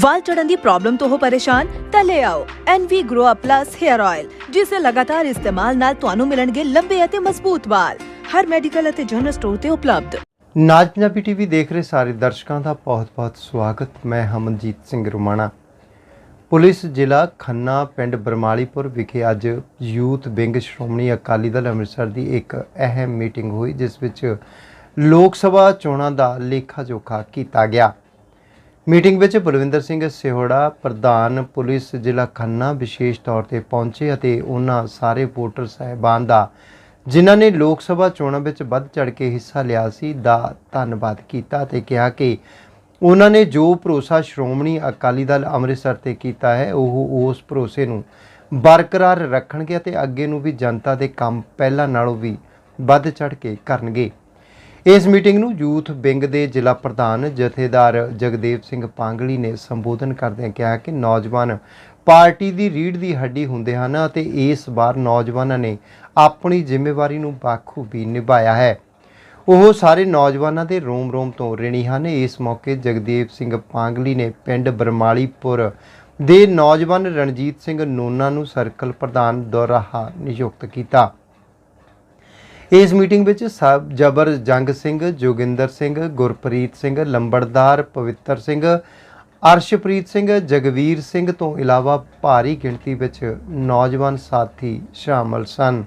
ਵਾਲ ਚੜਨ ਦੀ ਪ੍ਰੋਬਲਮ ਤੋਂ ਹੋ ਪਰੇਸ਼ਾਨ, ਤਾਂ ਲੈ ਆਓ NV Grow Up Plus Hair Oil ਜਿਸ ਦੇ ਲਗਾਤਾਰ ਇਸਤੇਮਾਲ ਨਾਲ ਤੁਹਾਨੂੰ ਮਿਲਣਗੇ ਲੰਬੇ ਅਤੇ ਮਜ਼ਬੂਤ ਵਾਲ। ਹਰ ਮੈਡੀਕਲ ਅਤੇ ਜਨਰਲ ਸਟੋਰ ਤੇ ਉਪਲਬਧ। ਨਾਜ ਪੰਜਾਬੀ ਟੀਵੀ ਦੇਖ ਰਹੇ ਸਾਰੇ ਦਰਸ਼ਕਾਂ ਦਾ ਬਹੁਤ-ਬਹੁਤ ਸਵਾਗਤ। ਮੈਂ ਹਮਨਜੀਤ ਸਿੰਘ ਰੁਮਾਣਾ। ਪੁਲਿਸ ਜ਼ਿਲ੍ਹਾ ਖੰਨਾ ਪਿੰਡ ਬਰਮਾਲੀਪੁਰ ਵਿਖੇ ਅੱਜ ਯੂਥ ਵਿੰਗ ਸ਼੍ਰੋਮਣੀ ਅਕਾਲੀ ਦਲ ਅੰਮ੍ਰਿਤਸਰ ਦੀ ਇੱਕ ਅਹਿਮ ਮੀਟਿੰਗ ਹੋਈ, ਜਿਸ ਵਿੱਚ ਲੋਕ ਸਭਾ ਚੋਣਾਂ ਦਾ ਲੇਖਾ ਜੋਖਾ ਕੀਤਾ ਗਿਆ। ਮੀਟਿੰਗ ਵਿੱਚ ਬਲਵਿੰਦਰ ਸਿੰਘ ਸਿਹੋੜਾ, ਪ੍ਰਧਾਨ ਪੁਲਿਸ ਜ਼ਿਲ੍ਹਾ ਖੰਨਾ ਵਿਸ਼ੇਸ਼ ਤੌਰ ਤੇ ਪਹੁੰਚੇ ਅਤੇ ਉਹਨਾਂ ਸਾਰੇ ਵੋਟਰ ਸਹਿਬਾਨ ਦਾ, ਜਿਨ੍ਹਾਂ ਨੇ ਲੋਕ ਸਭਾ ਚੋਣਾਂ ਵਿੱਚ ਵੱਧ ਚੜ ਕੇ ਹਿੱਸਾ ਲਿਆ ਸੀ, ਦਾ ਧੰਨਵਾਦ ਕੀਤਾ ਤੇ ਕਿਹਾ ਕਿ ਉਹਨਾਂ ਨੇ ਜੋ ਭਰੋਸਾ ਸ਼੍ਰੋਮਣੀ ਅਕਾਲੀ ਦਲ ਅੰਮ੍ਰਿਤਸਰ ਤੇ ਕੀਤਾ ਹੈ, ਉਹ ਉਸ ਭਰੋਸੇ ਨੂੰ ਬਰਕਰਾਰ ਰੱਖਣਗੇ ਅਤੇ ਅੱਗੇ ਨੂੰ ਵੀ ਜਨਤਾ ਦੇ ਕੰਮ ਪਹਿਲਾਂ ਨਾਲੋਂ ਵੀ ਵੱਧ ਚੜ ਕੇ ਕਰਨਗੇ। ਇਸ ਮੀਟਿੰਗ ਨੂੰ ਯੂਥ ਵਿੰਗ ਦੇ ਜ਼ਿਲ੍ਹਾ ਪ੍ਰਧਾਨ ਜਥੇਦਾਰ ਜਗਦੇਵ ਸਿੰਘ ਪਾਂਗਲੀ ਨੇ ਸੰਬੋਧਨ ਕਰਦਿਆਂ ਕਿਹਾ ਕਿ ਨੌਜਵਾਨ ਪਾਰਟੀ ਦੀ ਰੀੜ ਦੀ ਹੱਡੀ ਹੁੰਦੇ ਹਨ ਅਤੇ ਇਸ ਵਾਰ ਨੌਜਵਾਨਾਂ ਨੇ ਆਪਣੀ ਜ਼ਿੰਮੇਵਾਰੀ ਨੂੰ ਬਾਖੂਬੀ ਨਿਭਾਇਆ ਹੈ। ਉਹ ਸਾਰੇ ਨੌਜਵਾਨਾਂ ਦੇ ਰੋਮ ਰੋਮ ਤੋਂ ਰਿਣੀ ਹਨ। ਇਸ ਮੌਕੇ ਜਗਦੇਵ ਸਿੰਘ ਪਾਂਗਲੀ ਨੇ ਪਿੰਡ ਬਰਮਾਲੀਪੁਰ ਦੇ ਨੌਜਵਾਨ ਰਣਜੀਤ ਸਿੰਘ ਨੋਨਾ ਨੂੰ ਸਰਕਲ ਪ੍ਰਧਾਨ ਦੋਰਾਹਾ ਨਿਯੁਕਤ ਕੀਤਾ। ਇਸ ਮੀਟਿੰਗ ਵਿੱਚ ਸਬ ਜਬਰ ਜੰਗ ਸਿੰਘ, ਜੋਗਿੰਦਰ ਸਿੰਘ, ਗੁਰਪ੍ਰੀਤ ਸਿੰਘ, ਲੰਬੜਦਾਰ ਪਵਿੱਤਰ ਸਿੰਘ, ਅਰਸ਼ਪ੍ਰੀਤ ਸਿੰਘ, ਜਗਵੀਰ ਸਿੰਘ ਤੋਂ ਇਲਾਵਾ ਭਾਰੀ ਗਿਣਤੀ ਵਿੱਚ ਨੌਜਵਾਨ ਸਾਥੀ ਸ਼ਾਮਲ ਸਨ।